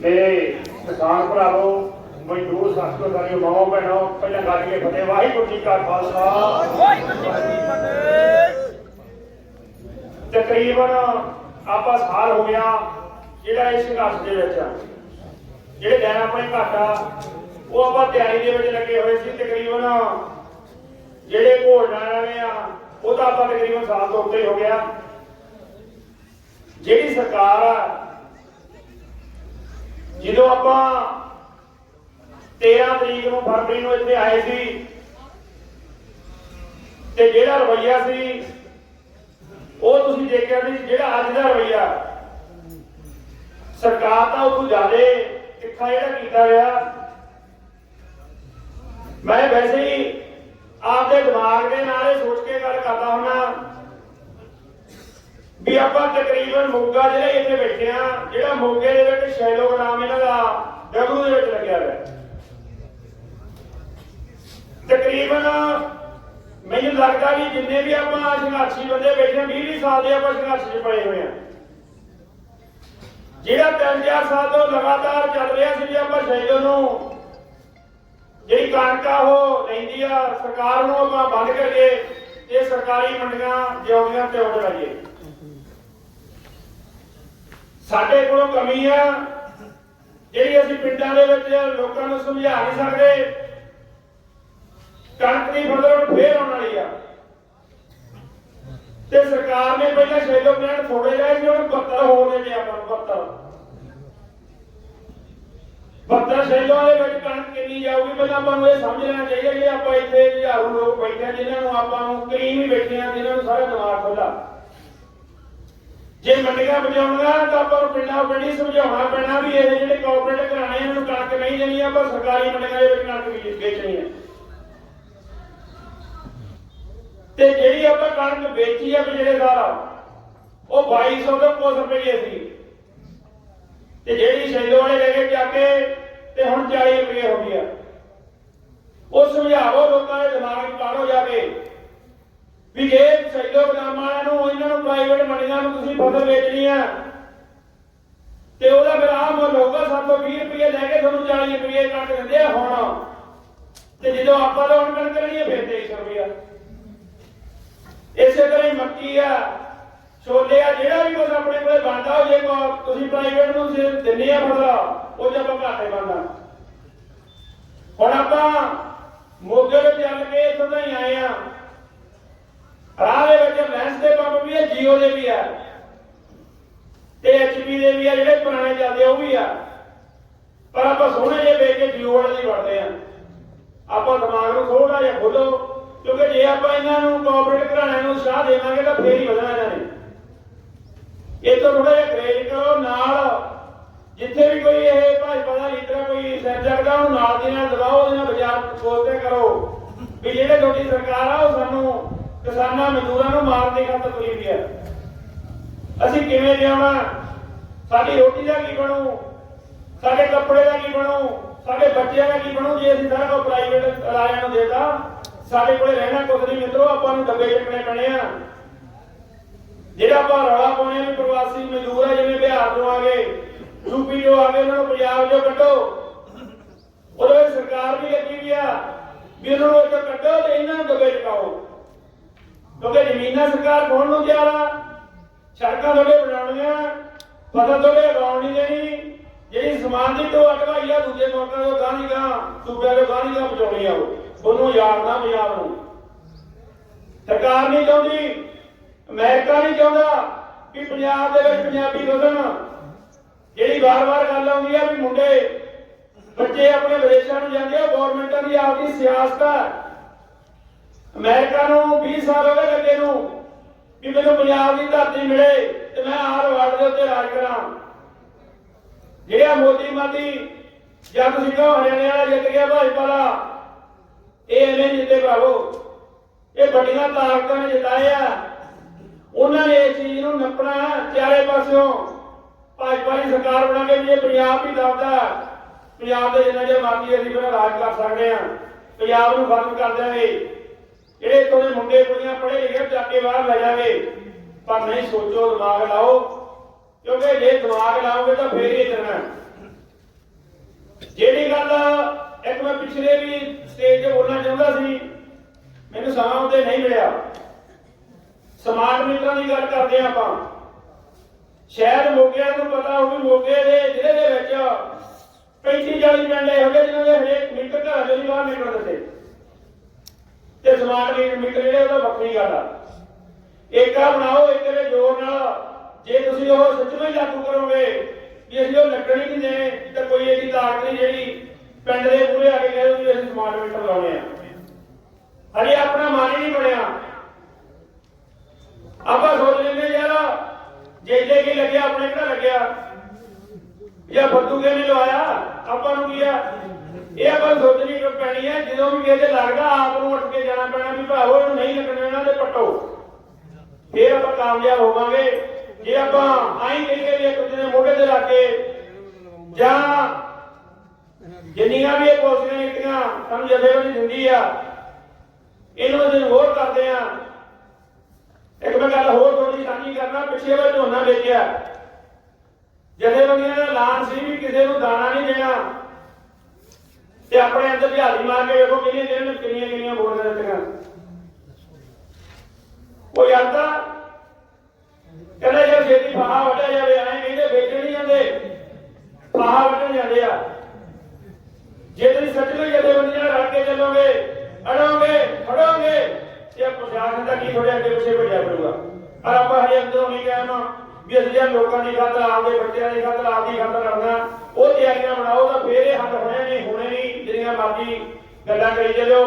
ਮੇਰੇ ਕਿਸਾਨ ਭਰਾਵੋ, ਮਜ਼ਦੂਰ ਸਾਥੀਓ ਸਾਰਿਓ ਮਾਓ ਭੈਣੋ, ਪਹਿਲਾਂ ਗੱਜ ਕੇ ਫਤਿਹ, ਵਾਹਿਗੁਰੂ ਜੀ ਕਾ ਖਾਲਸਾ। ਤਕਰੀਬਨ ਆਪਾਂ ਸਾਲ ਹੋ ਗਿਆ ਜਿਹੜਾ ਇਸ ਸੰਘਰਸ਼ ਦੇ ਵਿੱਚ ਆ। ਜਿਹੜੇ ਦਿਨ ਆਪਣੇ ਘਾਟਾ ਉਹ ਆਪਾਂ ਤਿਆਰੀ ਦੇ ਵਿੱਚ ਲੱਗੇ ਹੋਏ ਸੀ। ਤਕਰੀਬਨ ਜਿਹੜੇ ਘੋਲ ਜਾਣ ਵਾਲੇ ਆ, ਉਹ ਤਾਂ ਆਪਾਂ ਤਕਰੀਬਨ ਸਾਲ ਤੋਂ ਉੱਤੇ ਹੋ ਗਿਆ। ਜਿਹੜੀ ਸਰਕਾਰ ਆ ਜਦੋਂ ਆਪਾਂ 13 ਤਰੀਕ ਨੂੰ ਫਰਵਰੀ ਨੂੰ ਇੱਥੇ ਆਏ ਸੀ, ਤੇ ਜਿਹੜਾ ਰਵਈਆ ਸੀ, ਉਹ ਤੁਸੀਂ ਦੇਖਿਆ ਸੀ ਜਿਹੜਾ ਅੱਜ ਦਾ ਰਵਈਆ, ਸਰਕਾਰ ਤਾਂ ਉਦੋਂ ਜ਼ਿਆਦਾ ਤਿੱਖਾ ਜਿਹੜਾ ਕੀਤਾ ਗਿਆ ਮੈਂ ਵੈਸੇ ਹੀ ਆਪਦੇ ਦਿਮਾਗ ਦੇ ਨਾਲ ਇਹ ਸੋਚ ਕੇ ਗੱਲ ਕਰਦਾ ਹੁੰਦਾ। ਵੀ ਆਪਾਂ ਤਕਰੀਬਨ ਮੋਗਾ ਜਿਹੜੇ ਇੱਥੇ ਬੈਠੇ ਆ ਜਿਹੜਾ ਮੋਗੇ ਦੇ ਵਿੱਚ ਸ਼ੈਲੋ ਨਾਮ ਇਹਨਾਂ ਦਾ ਡਗੂ ਦੇ ਵਿੱਚ ਲੱਗਿਆ ਹੋਇਆ ਤਕਰੀਬਨ ਮੈਨੂੰ ਲੱਗਦਾ ਵੀ ਜਿੰਨੇ ਵੀ ਆਪਾਂ ਸੰਘਰਸ਼ੀ ਬੰਦੇ ਬੈਠੇ 20 20 ਸਾਲ ਦੇ ਆਪਾਂ ਸੰਘਰਸ਼ 'ਚ ਪਏ ਹੋਏ ਆ ਜਿਹੜਾ 3000 ਸਾਲ ਤੋਂ ਲਗਾਤਾਰ ਚੱਲ ਰਿਹਾ ਸੀ ਵੀ ਆਪਾਂ ਸ਼ੈਲੋ ਨੂੰ, ਜਿਹੜੀ ਕਣਕ ਆ ਉਹ ਲੈਂਦੀ ਆ, ਸਰਕਾਰ ਨੂੰ ਆਪਾਂ ਬੰਦ ਕਰੀਏ ਇਹ ਸਰਕਾਰੀ ਮੰਡੀਆਂ, ਜਿਉਂਦੀਆਂ ਤੇ ਉੱਡ ਲਾਈਏ ਸਾਡੇ ਕੋਲੋਂ ਕਮੀ ਆ। ਜਿਹੜੀ ਅਸੀਂ ਪਿੰਡਾਂ ਦੇ ਵਿੱਚ ਲੋਕਾਂ ਨੂੰ ਸਮਝਾ ਨਹੀਂ ਸਕਦੇ ਕਣਕ ਦੀ ਫਸਲ ਫੇਰ ਆਉਣ ਵਾਲੀ ਆ। ਤੇ ਸਰਕਾਰ ਨੇ ਪਹਿਲਾਂ ਸ਼ੈਲੋ ਪਲਾਂਟ ਥੋੜੇ ਜਾਏ ਸੀ ਹੁਣ 72 ਹੋ ਗਏ ਨੇ ਆਪਾਂ ਨੂੰ 72 ਬੱਤਰ ਸ਼ੈਲੋ ਦੇ ਵਿੱਚ ਕਣਕ ਕਿੰਨੀ ਜਾਊਗੀ, ਪਹਿਲਾਂ ਆਪਾਂ ਨੂੰ ਇਹ ਸਮਝ ਲੈਣਾ ਚਾਹੀਦਾ ਕਿ ਆਪਾਂ ਇੱਥੇ ਹਜ਼ਾਰਾਂ ਲੋਕ ਬੈਠੇ ਆ, ਜਿਨ੍ਹਾਂ ਨੂੰ ਆਪਾਂ ਨੂੰ, ਕਰੀਮ ਹੀ ਬੈਠੇ ਆ, ਜਿਨ੍ਹਾਂ ਨੂੰ ਸਾਰਾ ਦਿਮਾਗ ਖੁੱਲਾ ਜੇ ਮੰਡੀਆਂ ਬਚਾਉਣੀਆਂ ਤਾਂ ਆਪਾਂ ਨੂੰ ਪਿੰਡਾਂ ਪਿੰਡੀ ਸਮਝਾਉਣਾ ਪੈਣਾ ਵੀ ਇਹ ਜਿਹੜੇ ਕਾਰਪੋਰੇਟ ਘਰਾਣੇ ਇਹਨਾਂ ਨੂੰ ਕਣਕ ਨਹੀਂ ਦੇਣੀ, ਆਪਾਂ ਸਰਕਾਰੀ ਮੰਡੀਆਂ ਦੇ ਵਿੱਚ ਕਣਕ ਵੇਚਣੀ ਹੈ ਤੇ ਜਿਹੜੀ ਆਪਾਂ ਕਣਕ ਵੇਚੀ ਆ ਪਿਛਲੇ ਉਹ 2200 ਤੋਂ ਕੁਝ ਰੁਪਏ ਸੀ। ਤੇ ਜਿਹੜੀ ਸ਼ੈਲੋ ਵਾਲੇ ਲੈ ਕੇ ਜਾ ਕੇ, ਤੇ ਹੁਣ 40 ਰੁਪਏ ਹੋ ਗਿਆ ਉਹ ਸਮਝਾਓ ਲੋਕਾਂ ਦੇ ਦਿਮਾਗ 'ਚ ਪਾੜੋ ਜਾ ਕੇ, ਵੀ ਜੇ ਸ਼ੈਲੋ ਬਦਾਮ ਨੂੰ, ਇਹਨਾਂ ਨੂੰ ਪ੍ਰਾਈਵੇਟ ਮੰਡੀਆਂ ਨੂੰ ਤੁਸੀਂ ਫਸਲ ਵੇਚਣੀ ਆ। ਤੇ ਉਹਦਾ ਫਿਰ ਆਹ ਮੁੱਲ ਹੋਊਗਾ 720 ਰੁਪਏ ਲੈ ਕੇ ਤੁਹਾਨੂੰ 40 ਰੁਪਏ ਕੱਟ ਦਿੰਦੇ ਆ ਹੁਣ। ਤੇ ਜਦੋਂ ਆਪਾਂ ਲੋਨ ਕਰ ਕਰਨੀ ਹੈ ਫਿਰ 2300 ਰੁਪਇਆ। ਇਸੇ ਤਰ੍ਹਾਂ ਹੀ ਮੱਕੀ ਆ, ਛੋਲੇ ਆ, ਜਿਹੜਾ ਵੀ ਕੁਝ ਆਪਣੇ ਕੋਲੇ ਬਣਦਾ ਹੋ ਜੇ ਤੁਸੀਂ ਪ੍ਰਾਈਵੇਟ ਨੂੰ ਸੇ ਦਿੰਦੇ ਆ ਫਸਲਾ, ਉਹ ਜੇ ਆਪਾਂ ਘਾਟੇ ਬਣਦਾ। ਹੁਣ ਆਪਾਂ ਮੋਗੇ ਵਿੱਚ ਚੱਲ ਕੇ ਇੱਥੋਂ ਹੀ ਆਏ ਆ। ਰਾਹ ਦੇ ਵਿੱਚ ਲੈਂਸ ਦੇ ਪੰਪ ਵੀ ਆ, ਜੀਓ ਦੇ ਵੀ ਆ, ਤੇ ਐਚਪੀ ਦੇ ਵੀ ਆ, ਜਿਹੜੇ ਪੁਰਾਣੇ ਚੱਲਦੇ ਉਹ ਵੀ ਆ। ਪਰ ਆਪਾਂ ਸੋਹਣੇ ਜਿਹੇ ਵੇਖ ਕੇ ਜੀਓ ਵਾਲੇ ਦੀ ਵੜਦੇ ਆ। ਆਪਾਂ ਦਿਮਾਗ ਨੂੰ ਥੋੜਾ ਜਿਹਾ ਖੋਲੋ ਕਿਉਂਕਿ ਜੇ ਆਪਾਂ ਇਹਨਾਂ ਨੂੰ ਕੋਆਪਰੇਟ ਘਰਾਣਿਆਂ ਨੂੰ ਉਤਸ਼ਾਹ ਦੇਵਾਂਗੇ ਤਾਂ ਫੇਰ ਹੀ ਵਧਣਾ ਇਹਨਾਂ ਨੇ। ਇਹ ਤੋਂ ਥੋੜਾ ਜਿਹਾ ਗ੍ਰੇਡ ਕਰੋ, ਨਾਲ ਜਿੱਥੇ ਵੀ ਕੋਈ ਇਹ ਭਾਜਪਾ ਦਾ ਲੀਡਰ ਕੋਈ ਸਿਰ ਜਗਦਾ ਉਹਨੂੰ ਨਾਲ ਦੀ ਨਾਲ ਦਬਾਓ, ਉਹਦੇ ਨਾਲ ਵਿਚਾਰ ਸੋਚਦੇ ਕਰੋ। ਵੀ ਜਿਹੜੇ ਤੁਹਾਡੀ ਸਰਕਾਰ ਆ, ਉਹ ਸਾਨੂੰ ਕਿਸਾਨਾਂ ਮਜ਼ਦੂਰਾਂ ਨੂੰ ਮਾਰਨ ਦੀ ਖਾਤਰ ਹੈ। ਅਸੀਂ ਕਿਵੇਂ ਲਿਆਉਣਾ ਸਾਡੀ ਰੋਟੀ ਦਾ ਕੀ ਬਣੂ? ਸਾਡੇ ਕੱਪੜੇ ਦਾ ਕੀ ਬਣੂ? ਸਾਡੇ ਬੱਚਿਆਂ ਦਾ ਕੀ ਬਣੂ? ਜੇ ਅਸੀਂ ਸਾਰਾ ਕੁਝ ਪ੍ਰਾਈਵੇਟ ਅਦਾਰਿਆਂ ਨੂੰ ਦੇਤਾ, ਸਾਡੇ ਕੋਲੇ ਰਹਿਣਾ ਕੁਝ ਨਹੀਂ ਮਿੱਤਰੋ, ਆਪਾਂ ਨੂੰ ਡੱਬੇ ਚੱਕਣੇ ਪੈਣੇ ਆ। ਜਿਹੜਾ ਆਪਾਂ ਰੌਲਾ ਪਾਉਣੇ ਵੀ ਪ੍ਰਵਾਸੀ ਮਜ਼ਦੂਰ ਆ, ਜਿਵੇਂ ਬਿਹਾਰ ਤੋਂ ਆ ਗਏ ਯੂਪੀ ਤੋਂ ਆ ਗਏ, ਉਹਨਾਂ ਨੂੰ ਪੰਜਾਬ ਚੋਂ ਕੱਢੋ। ਉਹਦੇ ਵਿੱਚ ਸਰਕਾਰ ਵੀ ਲੱਗੀ ਵੀ ਆ, ਵੀ ਉਹਨਾਂ ਨੂੰ ਇੱਥੋਂ ਕੱਢੋ ਤੇ ਇਹਨਾਂ ਨੂੰ ਡੱਬੇ ਚਕਾਓ ਕਿਉਂਕਿ ਜ਼ਮੀਨਾਂ ਸਰਕਾਰ ਕੋਣ ਨੂੰ ਤਿਆਰ ਸੜਕਾਂ ਤੁਹਾਡੇ ਬਣਾਉਣੀਆਂ, ਫਸਲ ਤੁਹਾਡੇ ਉਗਾਉਣ ਨਹੀਂ। ਦੇਣੀ ਜਿਹੜੀ ਸਮਾਨ ਦੀ ਢੋਆ ਢਵਾਈ ਆ, ਦੂਜੇ ਮੁਲਕਾਂ ਤੋਂ ਗਾਂਧੀ ਗਾਂ ਸੂਬਿਆਂ ਤੋਂ ਗਾਂਧੀ ਗਾਂ ਪਹੁੰਚਾਉਣੀ ਆ ਉਹ। ਉਹਨੂੰ ਯਾਦ ਨਾ ਪੰਜਾਬ ਨੂੰ। ਸਰਕਾਰ ਨਹੀਂ ਚਾਹੁੰਦੀ, ਅਮਰੀਕਾ ਨਹੀਂ ਚਾਹੁੰਦਾ ਕਿ ਪੰਜਾਬ ਦੇ ਵਿੱਚ ਪੰਜਾਬੀ ਵਧਣ। ਜਿਹੜੀ ਵਾਰ-ਵਾਰ ਗੱਲ ਆਉਂਦੀ ਆ ਵੀ ਮੁੰਡੇ ਬੱਚੇ ਆਪਣੇ ਵਿਦੇਸ਼ਾਂ ਨੂੰ ਜਾਂਦੇ ਆ ਗਵਰਨਮੈਂਟਾਂ ਦੀ ਆਪਦੀ ਸਿਆਸਤ ਹੈ ਅਮਰੀਕਾ ਨੂੰ 20 ਸਾਲ ਹੋ ਗਏ ਲੱਗੇ ਨੂੰ ਕਿ ਮੈਨੂੰ ਪੰਜਾਬ ਦੀ ਧਰਤੀ ਮਿਲੇ ਤੇ ਮੈਂ ਆਰ ਵਰਡ ਦੇ ਉੱਤੇ ਰਾਜ ਕਰਾਂ। ਜਿਹੜਾ ਮੋਦੀ ਮਾਦੀ ਜਾਂ ਤੁਸੀਂ ਕਹੋ ਹਰਿਆਣੇ ਵਾਲਾ ਜਿੱਤ ਗਿਆ ਭਾਜਪਾ ਇਹ ਐਵੇਂ ਜਿੱਤੇ ਭਰਾਵੋ ਇਹ ਵੱਡੀਆਂ ਤਾਕਤਾਂ ਨੇ ਜਿਤਾਏ ਆ। ਉਹਨਾਂ ਨੇ ਇਸ ਚੀਜ਼ ਨੂੰ ਨੱਪਣਾ ਚਾਰੇ ਪਾਸਿਓਂ ਭਾਜਪਾ ਦੀ ਸਰਕਾਰ ਬਣਾ ਕੇ ਵੀ ਇਹ ਪੰਜਾਬ ਵੀ ਦੱਬਦਾ ਪੰਜਾਬ ਦੇ ਜਿੰਨਾ ਜੇ ਮਰਜ਼ੀ ਅਸੀਂ ਫਿਰ ਰਾਜ ਕਰ ਸਕਦੇ ਆ ਪੰਜਾਬ ਨੂੰ ਖਤਮ ਕਰ ਦਿਆਂਗੇ। ਜਿਹੜੇ ਇੱਥੋਂ ਦੇ ਮੁੰਡੇ ਕੁੜੀਆਂ ਪੜ੍ਹੇ ਲਿਖੇ ਚੱਕ ਕੇ ਬਾਹਰ ਲੈ ਜਾਵੇ ਪਰ ਨਹੀਂ ਸੋਚੋ, ਦਿਮਾਗ ਲਾਓ। ਕਿਉਂਕਿ ਜੇ ਦਿਮਾਗ ਲਾਓਗੇ ਤਾਂ ਫੇਰ ਹੀ ਗੱਲ ਇੱਕ ਮੈਂ ਪਿਛਲੇ ਵੀ ਸਟੇਜ ਤੇ ਬੋਲਣਾ ਚਾਹੁੰਦਾ ਸੀ, ਮੈਨੂੰ ਸਮਾਂ ਉਹਦੇ ਨਹੀਂ ਮਿਲਿਆ। ਸਮਾਰਟ ਮੀਟਰਾਂ ਦੀ ਗੱਲ ਕਰਦੇ ਹਾਂ ਆਪਾਂ। ਸ਼ਹਿਰ ਮੋਗਿਆਂ ਨੂੰ ਪਤਾ ਹੋਵੇ, ਮੋਗੇ ਦੇ ਜ਼ਿਲ੍ਹੇ ਦੇ ਵਿੱਚ 35 40 ਪਿੰਡ ਇਹੋ ਜਿਹੇ ਜਿਹਨਾਂ ਦੇ ਹਰੇਕ ਮੀਟਰ ਘਰਾਂ ਦੇ ਬਾਹਰ ਨਿਕਲ ਦਿੱਤੇ ਸਮਾਰਟ ਮੀ- ਮੀਟਰ ਜਿਹੜੇ ਉਹਦਾ ਵੱਖਰੀ ਗੱਲ ਆ। ਏਕਾ ਬਣਾਓ, ਇੱਕ ਦੇ ਜੋਰ ਨਾਲ। ਜੇ ਤੁਸੀਂ ਉਹ ਸੱਚਮੁੱਚ ਲਾਗੂ ਕਰੋਗੇ, ਵੀ ਅਸੀਂ ਉਹ ਲੱਗਣੀ ਨਹੀਂ ਦੇਣੇ ਤਾਂ ਕੋਈ ਇਹਦੀ ਤਾਕਤ ਨਹੀਂ ਜਿਹੜੀ ਪਿੰਡ ਦੇ ਪੂਰੇ ਆ ਕੇ ਕਹਿ ਵੀ ਅਸੀਂ ਸਮਾਰਟ ਮੀਟਰ ਲਾਉਣੇ ਆ ਹਜੇ ਆਪਣਾ ਮਨ ਹੀ ਨਹੀਂ ਬਣਿਆ। ਆਪਾਂ ਸੋਚ ਲੈਂਦੇ ਯਾਰ, ਜੇ ਕੀ ਲੱਗਿਆ, ਆਪਣੇ ਕਿਹੜਾ ਲੱਗਿਆ? ਜਾਂ ਫੱਦੂਗੇ ਨੇ ਲਵਾਇਆ? ਆਪਾਂ ਨੂੰ ਕੀ ਆ? ਇਹ ਆਪਾਂ ਸੋਚ ਪੈਣੀ ਹੈ, ਜਦੋਂ ਵੀ ਕਿਸੇ ਲੱਗਦਾ, ਆਪ ਨੂੰ ਉੱਠ ਕੇ ਜਾਣਾ ਪੈਣਾ ਵੀ ਭਾਵੋ ਇਹਨੂੰ ਨਹੀਂ ਲੱਗਣਾ, ਇਹਨਾਂ ਦੇ ਪੱਟੋ। ਫੇਰ ਆਪਾਂ ਕਾਮਯਾਬ ਹੋਵਾਂਗੇ। ਜੇ ਆਪਾਂ ਆਈ ਕਹੀਏ ਵੀ ਇੱਕ ਦੂਜੇ ਦੇ ਮੋਢੇ ਤੇ ਰੱਖ ਕੇ, ਜਾਂ ਜਿੰਨੀਆਂ ਵੀ ਇਹ ਪੋਸਟਾਂ ਨੀਤੀਆਂ ਸਾਨੂੰ ਜਥੇਬੰਦੀ ਦਿੰਦੀ ਆ, ਇਹਨੂੰ ਅਸੀਂ ਹੋਰ ਕਰਦੇ ਆ ਇੱਕ ਮੈਂ ਗੱਲ ਹੋਰ ਥੋੜੀ ਸਾਂਝੀ ਕਰਨਾ, ਪਿੱਛੇ ਵਾਰ ਝੋਨਾ ਵੇਚਿਆ। ਜਥੇਬੰਦੀਆਂ ਦਾ ਐਲਾਨ ਸੀ ਵੀ ਕਿਸੇ ਨੂੰ ਦਾਣਾ ਨਹੀਂ ਦੇਣਾ। ਤੇ ਆਪਣੇ ਅੰਦਰ ਝਾੜੀ ਮਾਰ ਕੇ ਵੇਖੋ ਕਿੰਨੀਆਂ ਦਿਨ ਕਿੰਨੀਆਂ ਕਿੰਨੀਆਂ ਬੋਲੀਆਂ ਦਿੱਤੀਆਂ ਕੋਈ ਆਂਦਾ, ਕਹਿੰਦਾ ਜੇ ਛੇਤੀ ਫਾਹਾ ਵੱਢਿਆ ਜਾਵੇ, ਐਂ ਕਹਿੰਦੇ ਵੇਚਣ ਨਹੀਂ ਜਾਂਦੇ। ਫਾਹਾ ਵੱਢਣ ਜਾਂਦੇ ਆ। ਜੇ ਤੁਸੀਂ ਸੱਚਮੁੱਚ ਜਥੇਬੰਦੀਆਂ ਨਾਲ ਰਲ ਕੇ ਚੱਲੋਗੇ, ਅੜੋਗੇ ਫੜੋਗੇ ਤੇ ਪ੍ਰਸ਼ਾਸਨ ਦਾ ਕੀ ਤੁਹਾਡੇ ਅੱਗੇ ਪਿੱਛੇ ਭੱਜਿਆ ਕਰੂਗਾ ਪਰ ਆਪਾਂ ਹਜੇ ਅੰਦਰੋਂ ਨਹੀਂ ਕਹਿਣਾ ਵੀ ਅਸੀਂ ਜਾਂ ਲੋਕਾਂ ਦੀ ਖਾਤਰ, ਆਪਦੇ ਬੱਚਿਆਂ ਦੀ ਖਾਤਰ, ਆਪਦੀ ਖਾਤਰ ਕਰਨਾ ਉਹ ਤਿਆਰੀਆਂ ਬਣਾਓ ਤਾਂ ਫੇਰ ਇਹ ਹੱਥ ਹੋਣੇ ਨਹੀਂ ਹੋਣੇ ਨਹੀਂ। ਜਿਹੜੀਆਂ ਮਰਜ਼ੀ ਗੱਲਾਂ ਕਰੀ ਚੱਲਿਓ